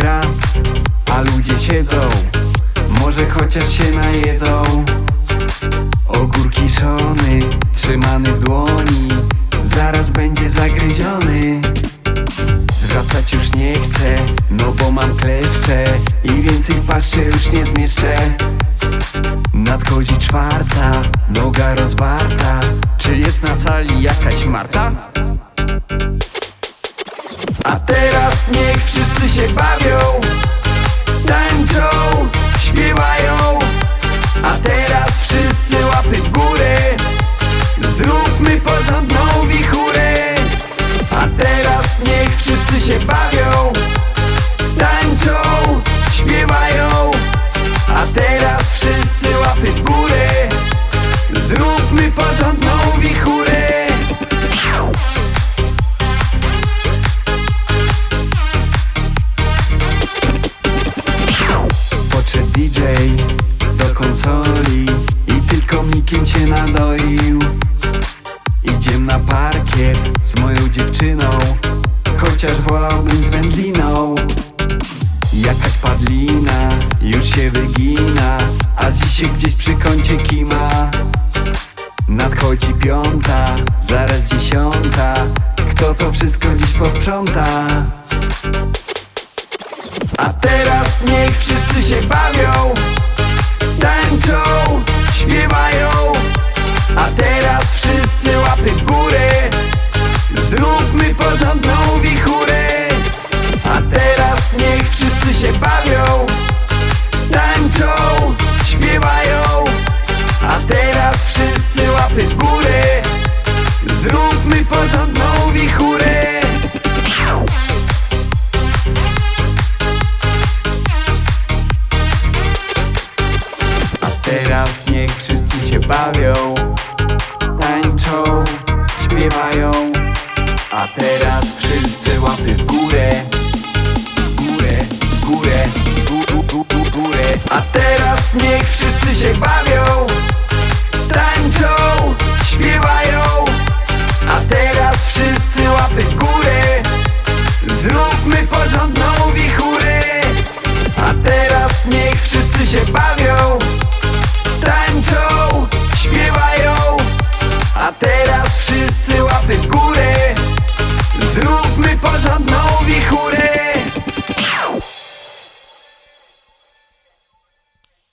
gra, a ludzie siedzą. Może chociaż się najedzą. Ogórki szony, trzymany w dłoni Zaraz będzie zagryziony. Zwracać już nie chcę, no bo mam kleszcze I więcej w paszczy już nie zmieszczę. Nadchodzi czwarta, noga rozwarta. Czy jest na sali jakaś Marta? Wszyscy się bawią Tańczą, śpiewają. A teraz wszyscy łapy w górę. Zróbmy porządną wichurę. A teraz niech wszyscy się bawią Tańczą, śpiewają. A teraz wszyscy łapy w górę. Zróbmy porządną mnikiem cię nadoił. Idziem na parkiet z moją dziewczyną Chociaż wolałbym z wędliną. Jakaś padlina już się wygina A dziś się gdzieś przy kącie kima. Nadchodzi piąta, zaraz dziesiąta Kto to wszystko dziś posprząta? A teraz niech wszyscy się bawią porządną wichurę A teraz niech wszyscy się bawią Tańczą, śpiewają. A teraz wszyscy łapy w górę. Zróbmy porządną wichurę A teraz niech wszyscy się bawią Tańczą, śpiewają A teraz wszyscy łapy w górę